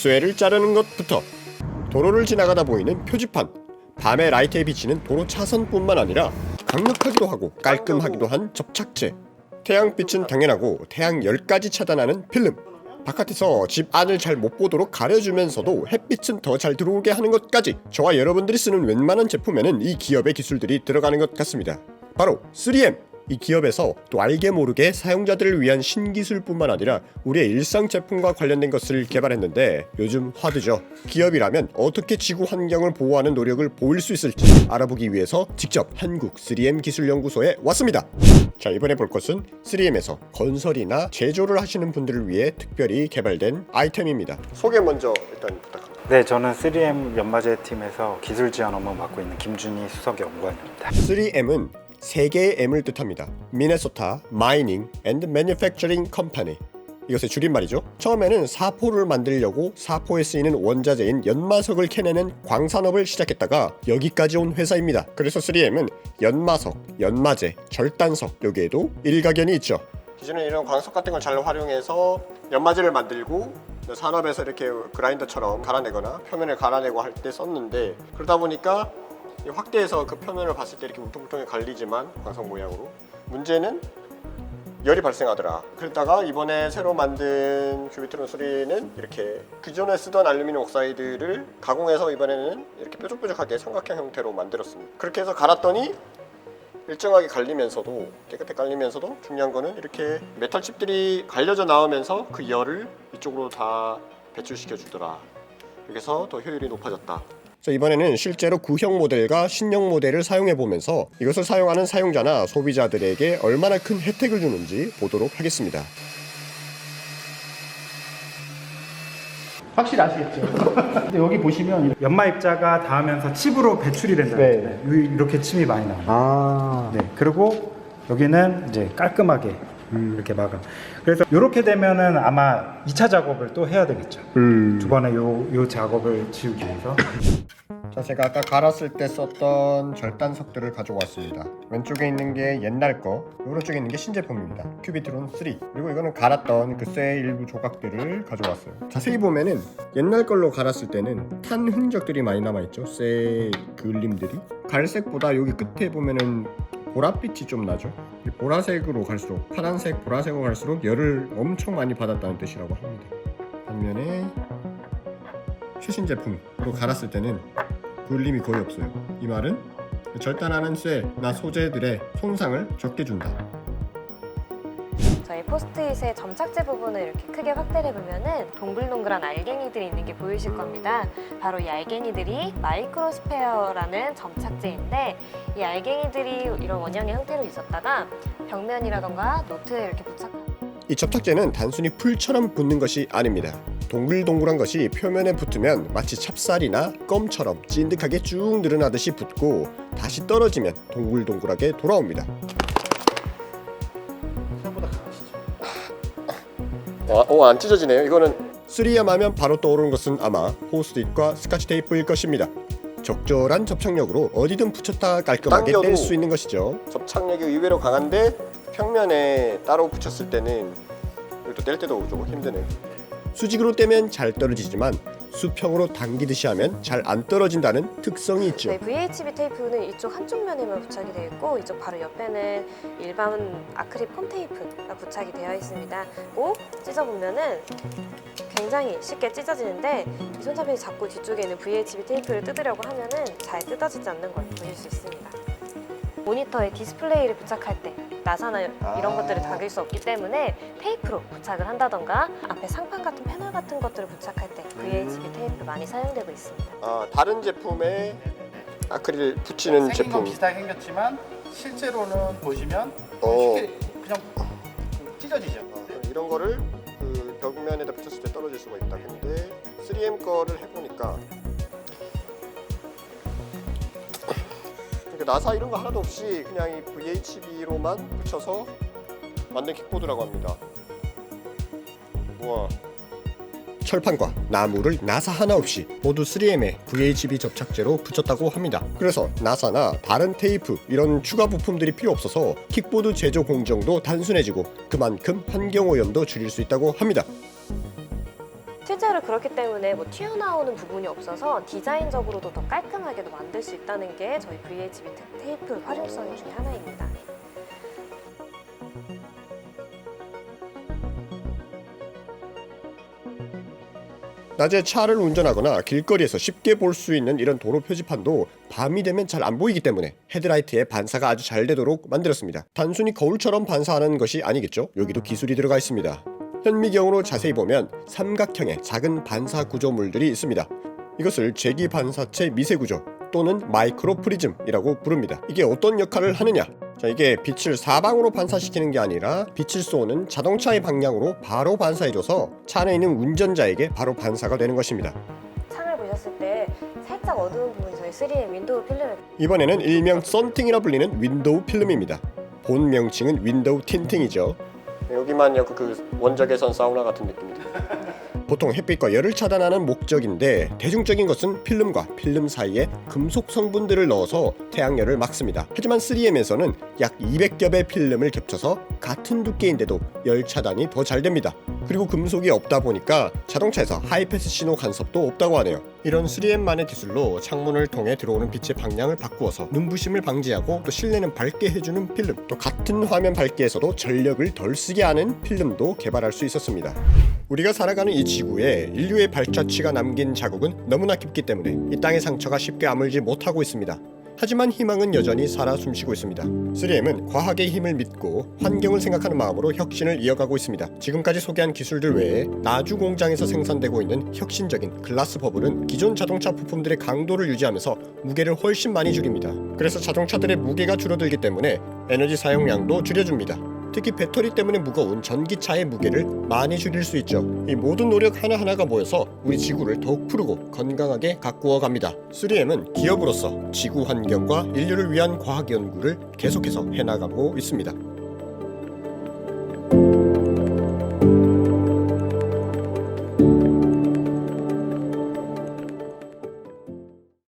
쇠를 자르는 것부터 도로를 지나가다 보이는 표지판 밤에 라이트에 비치는 도로 차선뿐만 아니라 강력하기도 하고 깔끔하기도 한 접착제 태양빛은 당연하고 태양 열까지 차단하는 필름. 바깥에서 집 안을 잘 못 보도록 가려주면서도 햇빛은 더 잘 들어오게 하는 것까지 저와 여러분들이 쓰는 웬만한 제품에는 이 기업의 기술들이 들어가는 것 같습니다. 바로 3M 이 기업에서 또 알게 모르게 사용자들을 위한 신기술뿐만 아니라 우리의 일상 제품과 관련된 것을 개발했는데 요즘 화두죠. 기업이라면 어떻게 지구 환경을 보호하는 노력을 보일 수 있을지 알아보기 위해서 직접 한국 3M 기술연구소에 왔습니다. 자 이번에 볼 것은 3M에서 건설이나 제조를 하시는 분들을 위해 특별히 개발된 아이템입니다. 소개 먼저 일단 부탁합니다. 네, 저는 3M 연마제 팀에서 기술 지원 업무 맡고 있는 김준희 수석 연구원입니다. 3M은 세 개의 M을 뜻합니다. 미네소타 마이닝 앤드 매니팩처링 컴퍼니. 이것의 줄임말이죠. 처음에는 사포를 만들려고 사포에 쓰이는 원자재인 연마석을 캐내는 광산업을 시작했다가 여기까지 온 회사입니다. 그래서 3M은 연마석, 연마제, 절단석 여기에도 일가견이 있죠. 기존에 이런 광석 같은 걸 잘 활용해서 연마제를 만들고 산업에서 이렇게 그라인더처럼 갈아내거나 표면을 갈아내고 할 때 썼는데 그러다 보니까 이 확대해서 그 표면을 봤을 때 이렇게 울퉁불퉁하게 갈리지만 광석 모양으로 문제는 열이 발생하더라. 그러다가 이번에 새로 만든 큐비트론 3는 이렇게 기존에 쓰던 알루미늄 옥사이드를 가공해서 이번에는 이렇게 뾰족뾰족하게 삼각형 형태로 만들었습니다. 그렇게 해서 갈았더니 일정하게 갈리면서도 깨끗하게 갈리면서도 중요한 거는 이렇게 메탈 칩들이 갈려져 나오면서 그 열을 이쪽으로 다 배출시켜 주더라. 그래서 더 효율이 높아졌다. 그래서 이번에는 실제로 구형 모델과 신형 모델을 사용해 보면서 이것을 사용하는 사용자나 소비자들에게 얼마나 큰 혜택을 주는지 보도록 하겠습니다. 확실히 아시겠죠? 근데 여기 보시면 연마 입자가 닿으면서 칩으로 배출이 된다는 네. 이렇게 침이 많이 나와요. 아 네, 그리고 여기는 이제 깔끔하게 이렇게 막아. 그래서 이렇게 되면은 아마 2차 작업을 또 해야 되겠죠. 음. 두 번의 요, 요 작업을 지우기 위해서. 자, 제가 아까 갈았을 때 썼던 절단석들을 가져왔습니다. 왼쪽에 있는 게 옛날 거, 오른쪽에 있는 게 신제품입니다. 큐비트론 3. 그리고 이거는 갈았던 그쇠 일부 조각들을 가져왔어요. 자세히 보면은 옛날 걸로 갈았을 때는 탄 흔적들이 많이 남아있죠. 쇠 그을림들이. 갈색보다 여기 끝에 보면은 보랏빛이 좀 나죠. 이 보라색으로 갈수록 파란색, 보라색으로 갈수록 열을 엄청 많이 받았다는 뜻이라고 합니다. 반면에 최신 제품으로 갈았을 때는 그을림이 거의 없어요. 이 말은 절단하는 쇠나 소재들의 손상을 적게 준다. 포스트잇의 점착제 부분을 이렇게 크게 확대를 해보면은 동글동글한 알갱이들이 있는 게 보이실 겁니다. 바로 이 알갱이들이 마이크로스페어라는 점착제인데 이 알갱이들이 이런 원형의 형태로 있었다가 벽면이라던가 노트에 이렇게 부착하는 이 접착제는 단순히 풀처럼 붙는 것이 아닙니다. 동글동글한 것이 표면에 붙으면 마치 찹쌀이나 껌처럼 찐득하게 쭉 늘어나듯이 붙고 다시 떨어지면 동글동글하게 돌아옵니다. 어, 어, 안 찢어지네요. 이거는 3M 하면 바로 떠오르는 것은 아마 포스트잇과 스카치 테이프일 것입니다. 적절한 접착력으로 어디든 붙였다 깔끔하게 뗄 수 있는 것이죠. 접착력이 의외로 강한데 평면에 따로 붙였을 때는 또뗄 때도 좀 힘드네요. 수직으로 떼면 잘 떨어지지만 수평으로 당기듯이 하면 잘 안 떨어진다는 특성이 있죠. 저희 VHB 테이프는 이쪽 한쪽 면에만 부착이 되어 있고 이쪽 바로 옆에는 일반 아크릴 폼 테이프가 부착이 되어 있습니다. 꼭 찢어보면은 굉장히 쉽게 찢어지는데 이 손잡이 잡고 뒤쪽에 있는 VHB 테이프를 뜯으려고 하면은 잘 뜯어지지 않는 걸 보실 수 있습니다. 모니터에 디스플레이를 부착할 때 나사나 이런 아. 것들을 당길 수 없기 때문에 테이프로 부착을 한다던가 앞에 상판 같은 패널 같은 것들을 부착할 때 VHB 테이프 많이 사용되고 있습니다. 아, 다른 제품에 아크릴 붙이는 생긴 제품. 건 비슷하게 생겼지만 실제로는 보시면 어. 쉽게 그냥 찢어지죠. 어, 이런 거를 그 벽면에다 붙였을 때 떨어질 수가 있다. 근데 3M 거를 해보니까 나사 이런 거 하나도 없이 그냥 이 VHB로만 붙여서 만든 킥보드라고 합니다. 우와. 철판과 나무를 나사 하나 없이 모두 3M의 VHB 접착제로 붙였다고 합니다. 그래서 나사나 다른 테이프 이런 추가 부품들이 필요 없어서 킥보드 제조 공정도 단순해지고 그만큼 환경 오염도 줄일 수 있다고 합니다. 실제로 그렇기 때문에 뭐 튀어나오는 부분이 없어서 디자인적으로도 더 깔끔하게도 만들 수 있다는 게 저희 VHB 테이프 활용성 중에 하나입니다. 낮에 차를 운전하거나 길거리에서 쉽게 볼 수 있는 이런 도로 표지판도 밤이 되면 잘 안 보이기 때문에 헤드라이트에 반사가 아주 잘 되도록 만들었습니다. 단순히 거울처럼 반사하는 것이 아니겠죠? 여기도 기술이 들어가 있습니다. 현미경으로 자세히 보면 삼각형의 작은 반사 구조물들이 있습니다. 이것을 재기 반사체 미세 구조 또는 마이크로 프리즘이라고 부릅니다. 이게 어떤 역할을 하느냐? 자, 이게 빛을 사방으로 반사시키는 게 아니라 빛을 쏘는 자동차의 방향으로 바로 반사해줘서 차 안에 있는 운전자에게 바로 반사가 되는 것입니다. 창을 보셨을 때 살짝 어두운 부분이 저희 3M 윈도우 필름에 이번에는 일명 썬팅이라 불리는 윈도우 필름입니다. 본 명칭은 윈도우 틴팅이죠. 여기만 약간 그 원적외선 사우나 같은 느낌이죠. 보통 햇빛과 열을 차단하는 목적인데 대중적인 것은 필름과 필름 사이에 금속 성분들을 넣어서 태양열을 막습니다. 하지만 3M에서는 약 200겹의 필름을 겹쳐서 같은 두께인데도 열 차단이 더 잘 됩니다. 그리고 금속이 없다 보니까 자동차에서 하이패스 신호 간섭도 없다고 하네요. 이런 3M만의 기술로 창문을 통해 들어오는 빛의 방향을 바꾸어서 눈부심을 방지하고 또 실내는 밝게 해주는 필름 또 같은 화면 밝기에서도 전력을 덜 쓰게 하는 필름도 개발할 수 있었습니다. 우리가 살아가는 이 지구에 인류의 발자취가 남긴 자국은 너무나 깊기 때문에 이 땅의 상처가 쉽게 아물지 못하고 있습니다. 하지만 희망은 여전히 살아 숨쉬고 있습니다. 3M은 과학의 힘을 믿고 환경을 생각하는 마음으로 혁신을 이어가고 있습니다. 지금까지 소개한 기술들 외에 나주 공장에서 생산되고 있는 혁신적인 글라스 버블은 기존 자동차 부품들의 강도를 유지하면서 무게를 훨씬 많이 줄입니다. 그래서 자동차들의 무게가 줄어들기 때문에 에너지 사용량도 줄여줍니다. 특히 배터리 때문에 무거운 전기차의 무게를 많이 줄일 수 있죠. 이 모든 노력 하나하나가 모여서 우리 지구를 더욱 푸르고 건강하게 가꾸어 갑니다. 3M은 기업으로서 지구 환경과 인류를 위한 과학 연구를 계속해서 해나가고 있습니다.